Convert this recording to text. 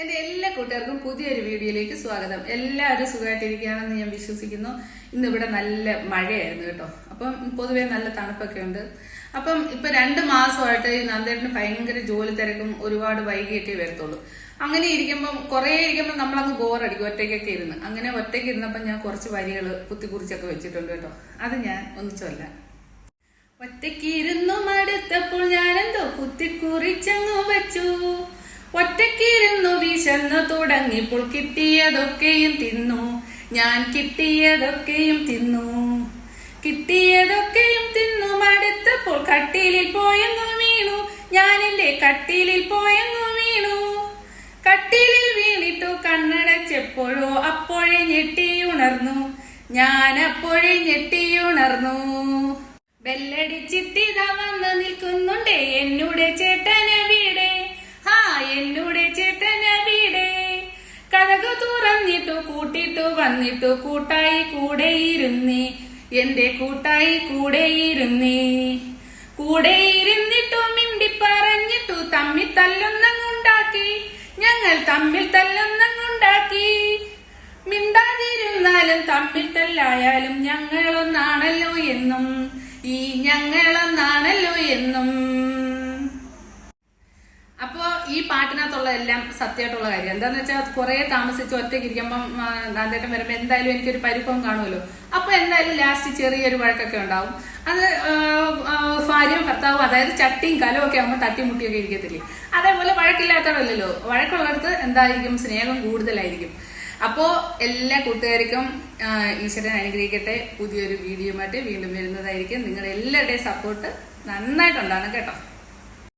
എന്റെ എല്ലാ കൂട്ടുകാർക്കും പുതിയൊരു വീഡിയോയിലേക്ക് സ്വാഗതം. എല്ലാവരും സുഖമായിട്ടിരിക്കുകയാണെന്ന് ഞാൻ വിശ്വസിക്കുന്നു. ഇന്നിവിടെ നല്ല മഴയായിരുന്നു കേട്ടോ. അപ്പം പൊതുവെ നല്ല തണുപ്പൊക്കെ ഉണ്ട്. അപ്പം ഇപ്പം രണ്ട് മാസമായിട്ട് ഈ നന്ദേട്ടന് ഭയങ്കര ജോലി തിരക്കും ഒരുപാട് വൈകിയൊക്കെ വരത്തുള്ളൂ. അങ്ങനെ ഇരിക്കുമ്പം കുറേ ഇരിക്കുമ്പോൾ നമ്മളങ്ങ് ബോറടിക്കും ഒറ്റയ്ക്കൊക്കെ ഇരുന്ന്. അങ്ങനെ ഒറ്റയ്ക്ക് ഇരുന്നപ്പം ഞാൻ കുറച്ച് വരികൾ കുത്തിക്കുറിച്ചൊക്കെ വെച്ചിട്ടുണ്ട് കേട്ടോ. അത് ഞാൻ ഒന്ന് ചൊല്ലാം. ഒറ്റയ്ക്കിരുന്നു മടുത്തപ്പോൾ ഞാനെന്തോ കുത്തിക്കുറിച്ചങ്ങ് വെച്ചു. വിശന്നു തുടങ്ങിയപ്പോൾ കിട്ടിയതൊക്കെയും തിന്നു. ഞാൻ കിട്ടിയതൊക്കെയും തിന്നു. കിട്ടിയതൊക്കെയും തിന്നു. മടുത്തപ്പോൾ കട്ടിലിൽ പോയെന്നു വീണു. ഞാൻ എന്റെ കട്ടിലിൽ പോയെന്നു വീണു. കട്ടിലിൽ വീണിട്ടു. കണ്ണടച്ചെപ്പോഴോ അപ്പോഴേ ഞെട്ടി ഉണർന്നു ഞാൻ അപ്പോഴേ ഞെട്ടിയുണർന്നു. ബെല്ലടിച്ചിട്ടിത വന്ന് നിൽക്കുന്നുണ്ടേ. എന്നൂടെ ചേട്ടന തുറന്നിട്ടു കൂട്ടിട്ടു വന്നിട്ടു കൂട്ടായി കൂടെ ഇരുന്നേ എന്റെ കൂട്ടായി കൂടെ ഇരുന്നേ കൂടെ ഇരുന്നിട്ടു മിണ്ടി പറഞ്ഞിട്ടു തമ്മിൽ തല്ലുന്നങ്ങുണ്ടാക്കി. ഞങ്ങൾ തമ്മിൽ തല്ലുന്നങ്ങുണ്ടാക്കി. മിണ്ടാതിരുന്നാലും തമ്മിൽ തല്ലായാലും ഞങ്ങളൊന്നാണല്ലോ എന്നും. ഈ ഞങ്ങളൊന്നാണല്ലോ എന്നും. ഈ പാട്ടിനകത്തുള്ള എല്ലാം സത്യമായിട്ടുള്ള കാര്യം. എന്താന്ന് വെച്ചാൽ കുറെ താമസിച്ച് ഒറ്റയ്ക്ക് ഇരിക്കുമ്പം നാന്തേട്ടം വരുമ്പോൾ എന്തായാലും എനിക്കൊരു പരിഭവം കാണുമല്ലോ. അപ്പൊ എന്തായാലും ലാസ്റ്റ് ചെറിയൊരു വഴക്കൊക്കെ ഉണ്ടാവും. അത് ഭാര്യയും ഭർത്താവും അതായത് ചട്ടിയും കലവും ഒക്കെ ആകുമ്പോൾ തട്ടിമുട്ടിയൊക്കെ ഇരിക്കത്തില്ലേ? അതേപോലെ വഴക്കില്ലാത്തവരല്ലോ വഴക്കുള്ളവർക്ക് എന്തായിരിക്കും? സ്നേഹം കൂടുതലായിരിക്കും. അപ്പോ എല്ലാ കൂട്ടുകാർക്കും ഈശ്വരൻ അനുഗ്രഹിക്കട്ടെ. പുതിയൊരു വീഡിയോ വീഡിയോയുമായിട്ട് വീണ്ടും വരുന്നതായിരിക്കും. നിങ്ങളുടെ എല്ലാവരുടെയും സപ്പോർട്ട് നന്നായിട്ടുണ്ടാണ് കേട്ടോ.